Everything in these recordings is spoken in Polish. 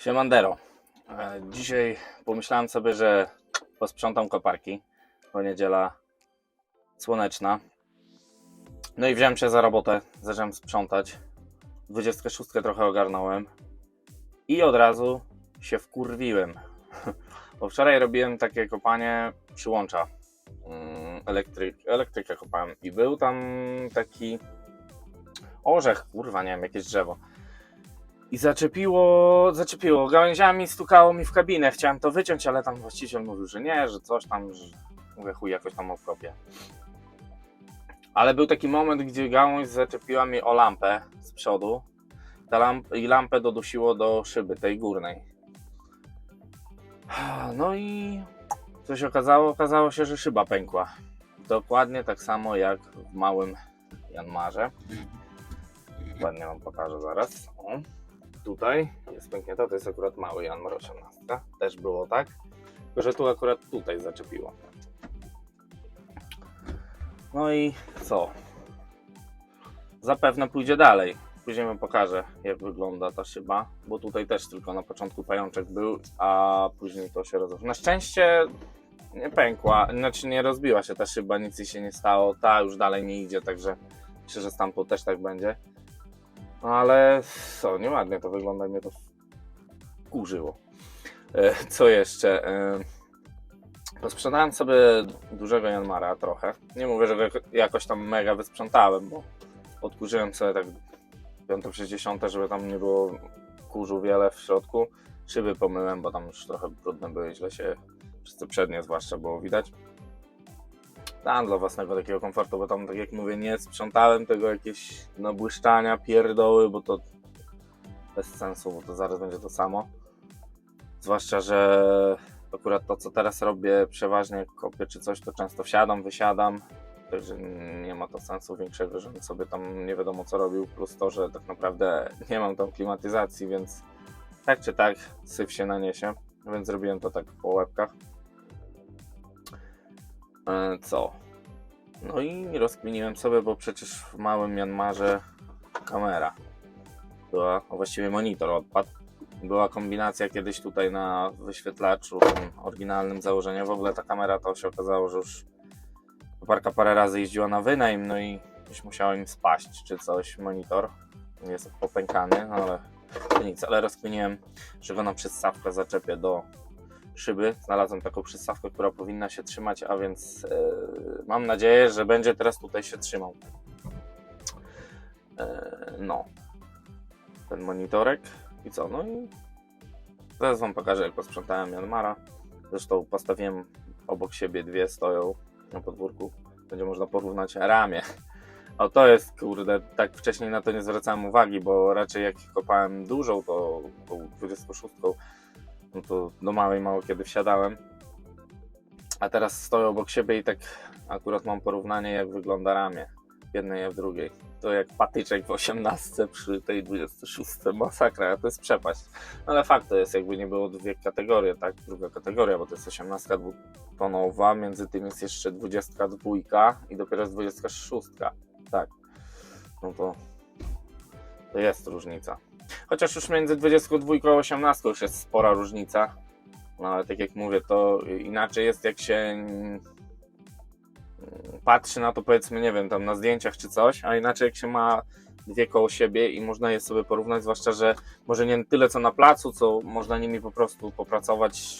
Siemandero. E, Dzisiaj pomyślałem sobie, że posprzątam koparki, bo niedziela słoneczna. No i wziąłem się za robotę, zacząłem sprzątać. 26 trochę ogarnąłem i od razu się wkurwiłem. Bo wczoraj robiłem takie kopanie przyłącza. mm, Elektryk, elektrykę kopałem i był tam taki orzech, kurwa, nie wiem, jakieś drzewo. I zaczepiło, zaczepiło gałęziami, stukało mi w kabinę. Chciałem to wyciąć, ale tam właściciel mówił, że nie, że coś tam, że mówię chuj, jakoś tam obkopię. Ale był taki moment, gdzie gałąź zaczepiła mi o lampę z przodu. Ta lamp I lampę dodusiło do szyby, tej górnej. No i co się okazało? Okazało się, że szyba pękła. Dokładnie tak samo jak w małym Janmarze. Ładnie wam pokażę zaraz. O tutaj jest pęknięta, to jest akurat mały Janmar 18. Też było tak, tylko że tu akurat tutaj zaczepiło. No i co? Zapewne pójdzie dalej. Później wam pokażę, jak wygląda ta szyba, bo tutaj też tylko na początku pajączek był, a później to się rozeszło. Na szczęście nie pękła, znaczy nie rozbiła się ta szyba, nic jej się nie stało. Ta już dalej nie idzie, także myślę, że stamtąd też tak będzie. No ale co, nieładnie to wygląda, mnie to kurzyło. E, Co jeszcze? E, Posprzedałem sobie dużego Janmara trochę. Nie mówię, że jakoś tam mega wysprzątałem, bo odkurzyłem sobie tak 5-60, żeby tam nie było kurzu wiele w środku. Szyby pomyłem, bo tam już trochę brudne były, źle się przez te przednie zwłaszcza było widać. Tam dla własnego takiego komfortu, bo tam tak jak mówię, nie sprzątałem tego jakieś nabłyszczania, pierdoły, bo to bez sensu, bo to zaraz będzie to samo. Zwłaszcza, że akurat to, co teraz robię, przeważnie kopię czy coś, to często wsiadam, wysiadam, także nie ma to sensu większego, żebym sobie tam nie wiadomo co robił, plus to, że tak naprawdę nie mam tam klimatyzacji, więc tak czy tak syf się naniesie, więc zrobiłem to tak po łebkach. Co? No i rozkminiłem sobie, bo przecież w małym Janmarze kamera była, a właściwie monitor odpadł. Była kombinacja kiedyś tutaj na wyświetlaczu oryginalnym założeniu. W ogóle ta kamera to się okazało, że już parka parę razy jeździła na wynajm, no i już musiał im spaść czy coś monitor. Jest popękany, no ale to nic, ale rozkminiłem, że go na przystawkę zaczepię do szyby. Znalazłem taką przystawkę, która powinna się trzymać, a więc e, mam nadzieję, że będzie teraz tutaj się trzymał. E, no. Ten monitorek. I co? No i zaraz wam pokażę, jak posprzątałem Janmara. Zresztą postawiłem obok siebie dwie, stoją na podwórku. Będzie można porównać ramię. O to jest, kurde, tak wcześniej na to nie zwracałem uwagi, bo raczej jak kopałem dużą, to tą 26 no to do małej mało kiedy wsiadałem. A teraz stoję obok siebie i tak akurat mam porównanie, jak wygląda ramię w jednej, a w drugiej. To jak patyczek w 18 przy tej 26. Masakra, to jest przepaść. No ale fakt to jest, jakby nie było dwie kategorie, tak? Druga kategoria, bo to jest 18 dwutonowa, między tym jest jeszcze 22 i dopiero jest 26. Tak. No to, to jest różnica. Chociaż już między 22 a 18 już jest spora różnica. No ale tak jak mówię, to inaczej jest jak się mm, patrzy na to powiedzmy, nie wiem, tam na zdjęciach czy coś, a inaczej jak się ma dwie koło siebie i można je sobie porównać, zwłaszcza, że może nie tyle co na placu, co można nimi po prostu popracować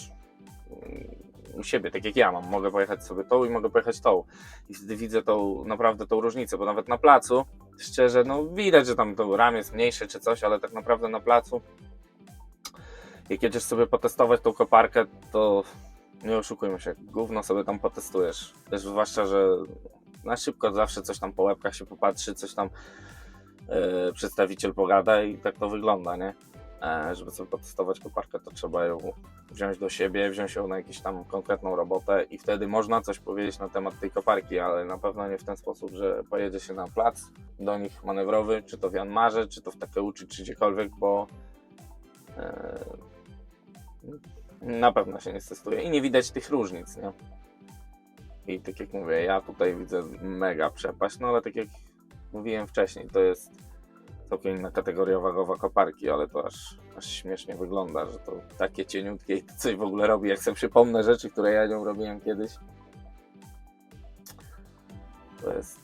mm, u siebie, tak jak ja mam. Mogę pojechać sobie tą i mogę pojechać tą. I wtedy widzę tą, naprawdę tą różnicę, bo nawet na placu, szczerze, no widać, że tam to ramię jest mniejsze czy coś, ale tak naprawdę na placu, jak jedziesz sobie potestować tą koparkę, to nie oszukujmy się, gówno sobie tam potestujesz. Też zwłaszcza, że na szybko zawsze coś tam po łebkach się popatrzy, coś tam yy, przedstawiciel pogada i tak to wygląda, nie? E, żeby sobie potestować koparkę, to trzeba ją wziąć do siebie, wziąć ją na jakąś tam konkretną robotę i wtedy można coś powiedzieć na temat tej koparki, ale na pewno nie w ten sposób, że pojedzie się na plac do nich manewrowy, czy to w Janmarze, czy to w Takeuchi, czy gdziekolwiek, bo e, na pewno się nie stestuje i nie widać tych różnic, nie? I tak jak mówię, ja tutaj widzę mega przepaść, no ale tak jak mówiłem wcześniej, to jest całkiem inna kategoria wagowa koparki, ale to aż, aż śmiesznie wygląda, że to takie cieniutkie i to coś w ogóle robi. Jak sobie przypomnę rzeczy, które ja nią robiłem kiedyś, to jest...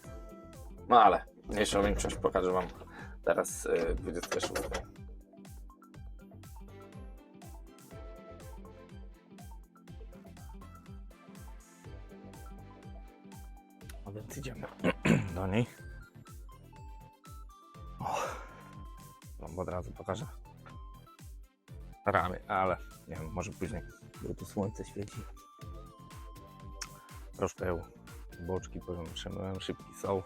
No ale mniejszą większość pokażę Wam teraz yy, 26. A więc idziemy do niej. Pokażę ramy, ale nie wiem, może później, bo tu słońce świeci. Ją boczki powiem, przemyłem, szybki są.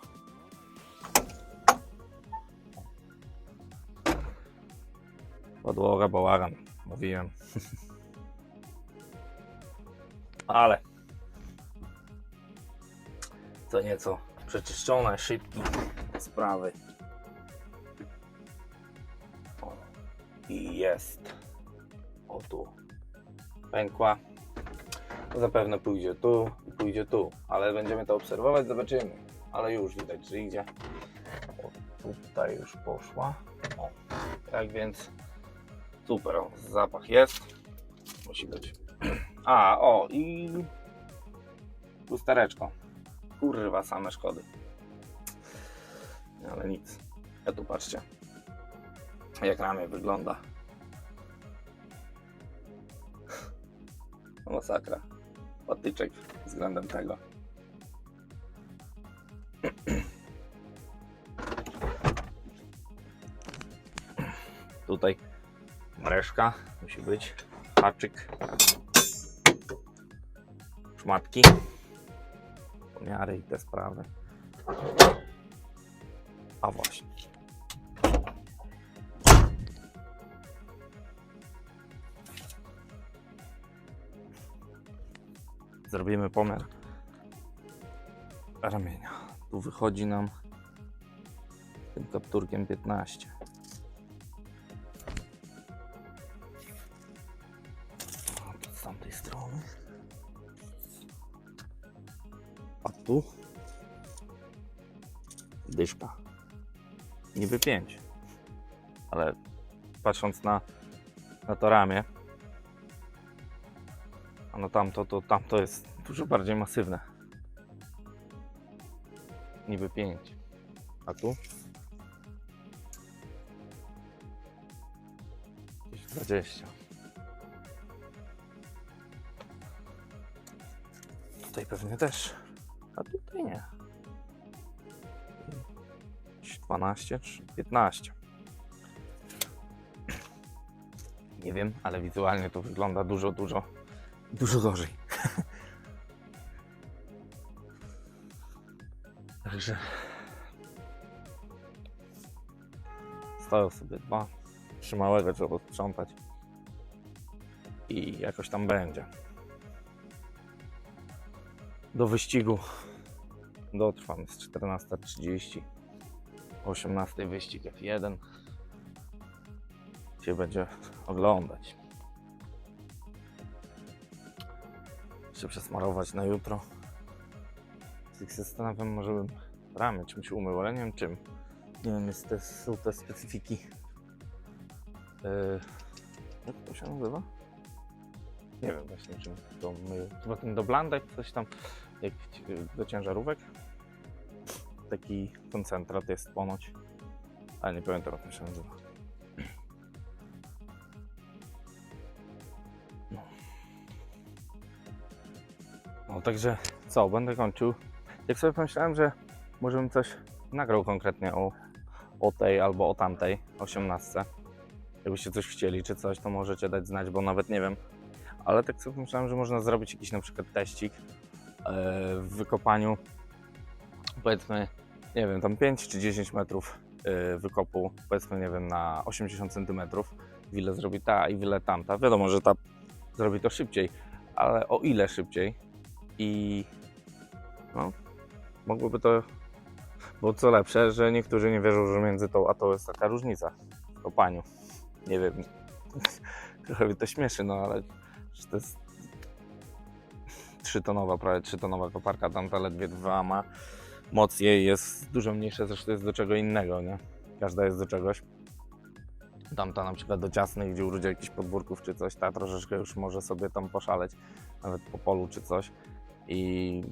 Podłoga, bałagan, mówiłem. ale co nieco przeczyszczone, szybki sprawy. I jest. O tu. Pękła. Zapewne pójdzie tu pójdzie tu, ale będziemy to obserwować, zobaczymy. Ale już widać, że idzie. O, tutaj już poszła. O, tak więc super, o, zapach jest. Musi być. A, o i lustereczko. Kurwa, same szkody. Ale nic. Ja tu patrzcie. Jak ramię wygląda. Masakra. Patyczek względem tego. Tutaj mreszka musi być. Haczyk. Szmatki. Pomiary i te sprawy. A właśnie. Zrobimy pomiar ramienia. Tu wychodzi nam tym kapturkiem 15. A tu z tamtej strony. A tu dyszka. Niby 5. Ale patrząc na, na to ramię, na tamto, to tamto jest dużo bardziej masywne. Niby 5. A tu? Gdzieś 20. Tutaj pewnie też. A tutaj nie. 12 czy 15. Nie wiem, ale wizualnie to wygląda dużo, dużo, dużo gorzej. Także stoją sobie dwa. Trzy małego trzeba sprzątać. I jakoś tam będzie. Do wyścigu dotrwam z 14.30. 18 wyścig F1 się będzie oglądać. Jeszcze przesmarować na jutro. Tak się zastanawiam, może bym ramię czymś umył, ale nie wiem czym. Nie wiem, jest te, są te specyfiki. Yy, jak to się nazywa? Nie wiem właśnie czym to myję. Chyba ten do blandek, coś tam, jak do ciężarówek taki koncentrat jest ponoć. Ale nie pamiętam jak to się nazywa. Także co, będę kończył. Jak sobie pomyślałem, że może bym coś nagrał konkretnie o, o tej albo o tamtej 18. Jakbyście coś chcieli czy coś, to możecie dać znać, bo nawet nie wiem. Ale tak sobie pomyślałem, że można zrobić jakiś na przykład teścik yy, w wykopaniu powiedzmy nie wiem, tam 5 czy 10 metrów y, wykopu, powiedzmy, nie wiem, na 80 cm, ile zrobi ta i ile tamta. Wiadomo, że ta zrobi to szybciej, ale o ile szybciej i no, mogłoby to, bo co lepsze, że niektórzy nie wierzą, że między tą a tą jest taka różnica w kopaniu. Nie wiem, trochę mnie to śmieszy, no ale że to jest 3-tonowa, prawie 3-tonowa koparka, tamta ledwie 2 ma moc jej jest dużo mniejsza, zresztą jest do czego innego, nie? każda jest do czegoś. Tamta na przykład do ciasnych, gdzie urodzie jakichś podwórków czy coś, ta troszeczkę już może sobie tam poszaleć, nawet po polu czy coś. I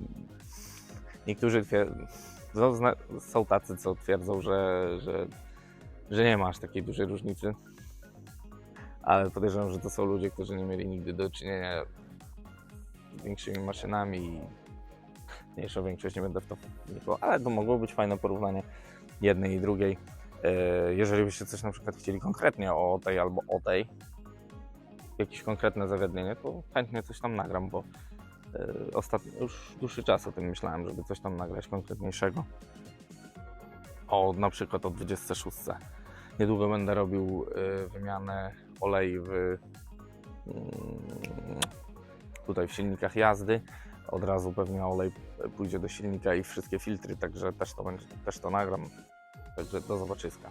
niektórzy twierdzą, są tacy, co twierdzą, że, że, że nie ma aż takiej dużej różnicy. Ale podejrzewam, że to są ludzie, którzy nie mieli nigdy do czynienia z większymi maszynami i mniejszą większość nie będę w to wnikał, ale to mogło być fajne porównanie jednej i drugiej. E, Jeżeli byście coś na przykład chcieli konkretnie o tej albo o tej, jakieś konkretne zagadnienie, to chętnie coś tam nagram, bo ostatnio już dłuższy czas o tym myślałem, żeby coś tam nagrać konkretniejszego. O, na przykład o 26. Niedługo będę robił e, wymianę olei w mm, tutaj w silnikach jazdy. Od razu pewnie olej pójdzie do silnika i wszystkie filtry, także też to, będzie, też to nagram. Także do zobaczyska.